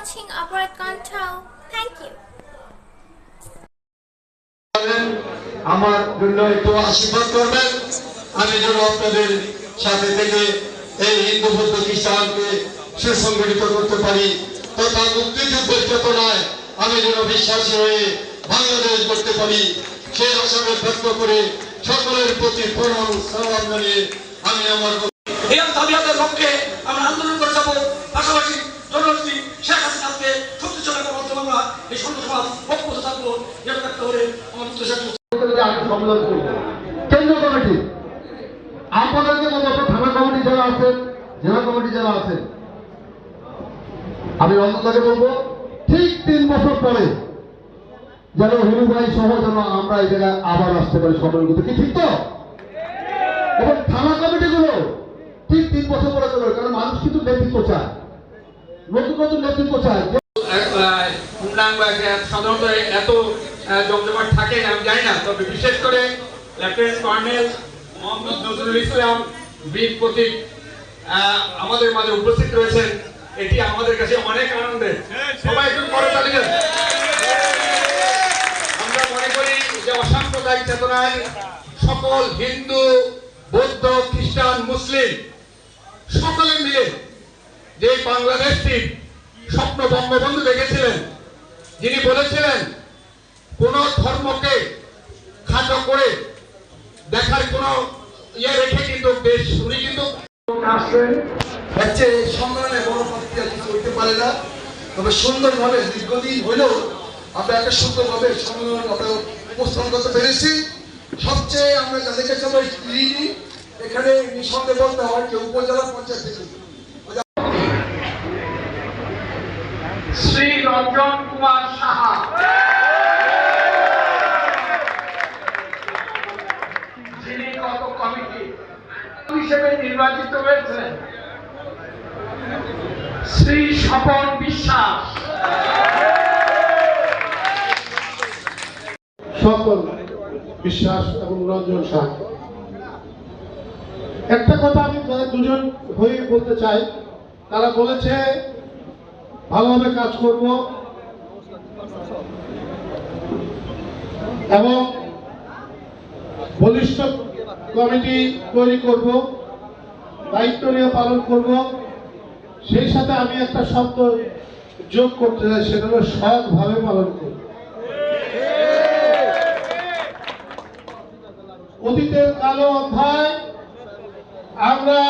watching Upward Control. Thank you. আমার একটু আশীর্বাদ করবেন। আমি যেন আপনাদের সাথে থেকে এই হিন্দু বৌদ্ধ খ্রিস্টানকে সুসংগঠিত করতে পারি। চেতনায় আমি যেন বিশ্বাসী হয়ে বাংলাদেশ করতে পারি। আসামে ব্যক্ত করে সকলের প্রতি প্রণাম সালাম জানিয়ে আমি আমার লক্ষ্যে আমরা আন্দোলন করে যাব। পাশাপাশি জনগণটি এই সন্ত্রাসবাদ ঐক্যবদ্ধ থাকব যেটা থাকতে হলে আমার সম্মেলন করব। কেন্দ্রীয় কমিটি। আপনাদেরকে মতো থানা কমিটি যারা আছেন জেলা কমিটি যারা আছেন আমি রঞ্জনদাকে বলব ঠিক তিন বছর পরে যেন হিরু ভাই সহ যেন আমরা এই জায়গায় আবার আসতে পারি সম্মেলন করতে। কি ঠিক তো? এবং থানা কমিটিগুলো ঠিক তিন বছর পরে করবে কারণ মানুষ কিন্তু নেতৃত্ব চায়। নতুন নতুন নেতৃত্ব চায়। সাধারণত এত জমজমাট থাকে, আমি জানি না। তবে বিশেষ করে লেফটেন্যান্ট কর্নেল মোহাম্মদ নজরুল ইসলাম বীর প্রতীক আমাদের মাঝে উপস্থিত রয়েছেন। এটি আমাদের কাছে অনেক আনন্দের। সবাই একটু করে চালিয়ে আমরা মনে করি যে অসাম্প্রদায়িক চেতনায় সকল হিন্দু, বৌদ্ধ, খ্রিস্টান, মুসলিম, সকলে মিলে যে বাংলাদেশটি স্বপ্ন বঙ্গবন্ধু দেখেছিলেন যিনি বলেছিলেন কোন ধর্মকে খাটো করে দেখার কোন ইয়ে রেখে কিন্তু বেশ উনি কিন্তু আসবেন হচ্ছে সম্মেলনে বড় প্রক্রিয়া কিছু হইতে পারে না। তবে সুন্দরভাবে দীর্ঘদিন হইলেও আমরা একটা সুন্দরভাবে সম্মেলন আমরা উপস্থাপন করতে পেরেছি। সবচেয়ে আমরা যাদের কাছে আমরা এখানে নিঃসন্দেহে বলতে হয় যে উপজেলা পঞ্চায়েত থেকে শ্রী রঞ্জন কুমার সাহা। যিনি গত কমিটি হিসেবে নির্বাচিত হয়েছিলেন, শ্রী স্বপন বিশ্বাস। সকল বিশ্বাস এবং রঞ্জন সাহা। একটা কথা আমি দুজন হয়ে বলতে চাই। তারা বলেছে, ভালোভাবে কাজ করব। এবং বলিষ্ঠ কমিটি তৈরি করব, দায়িত্ব নিয়ে পালন করব। সেই সাথে আমি একটা শব্দ যোগ করতে চাই, সেটা হলো সৎভাবে পালন করব। অতীতের কালো অধ্যায়, আমরা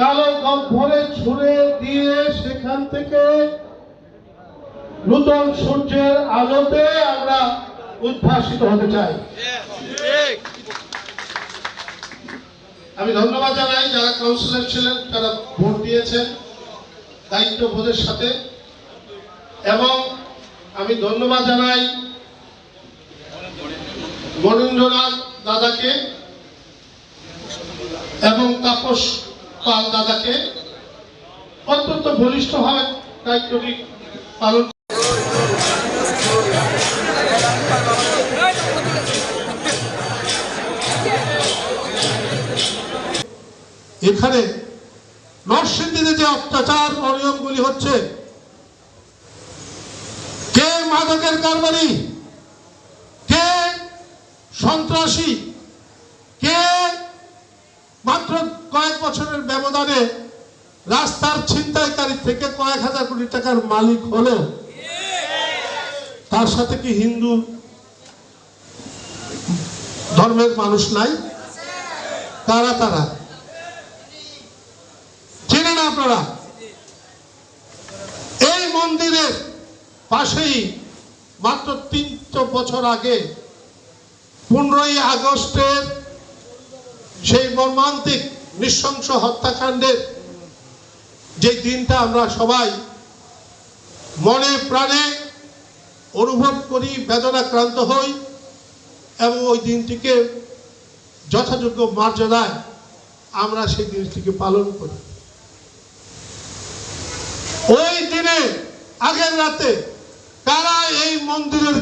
কালো গহ্বরে ছুড়ে দিয়ে সেখান থেকে নূতন সূর্যের আলোতে উদ্ভাসিত হতে চাই। আমি ধন্যবাদ জানাই যারা কাউন্সিলর ছিলেন, তারা ভোট দিয়েছেন দায়িত্ববোধের সাথে। এবং আমি ধন্যবাদ জানাই মনীন্দ্রনাথ দাদাকে এবং তাপস পাল দাদাকে। অত্যন্ত বলিষ্ঠভাবে দায়িত্বটি পালন এখানে নরসিংদীতে যে অত্যাচার অনিয়মগুলি হচ্ছে, কে মাদকের কারবারি, কে সন্ত্রাসী, কে মাত্র কয়েক বছরের ব্যবধানে রাস্তার ছিনতাইকারী থেকে কয়েক হাজার কোটি টাকার মালিক হলো তার সাথে কি হিন্দু ধর্মের মানুষ নাই? তারা তারা। আপনারা এই মন্দিরের পাশেই মাত্র তিনশো বছর আগে পনেরোই আগস্টের সেই মর্মান্তিক নৃশংস হত্যাকাণ্ডের যে দিনটা আমরা সবাই মনে প্রাণে অনুভব করি, বেদনাক্রান্ত হই এবং ওই দিনটিকে যথাযোগ্য মর্যাদায় আমরা সেই দিনটিকে পালন করি। ওই দিনে আগের রাতে তারা এই মন্দিরের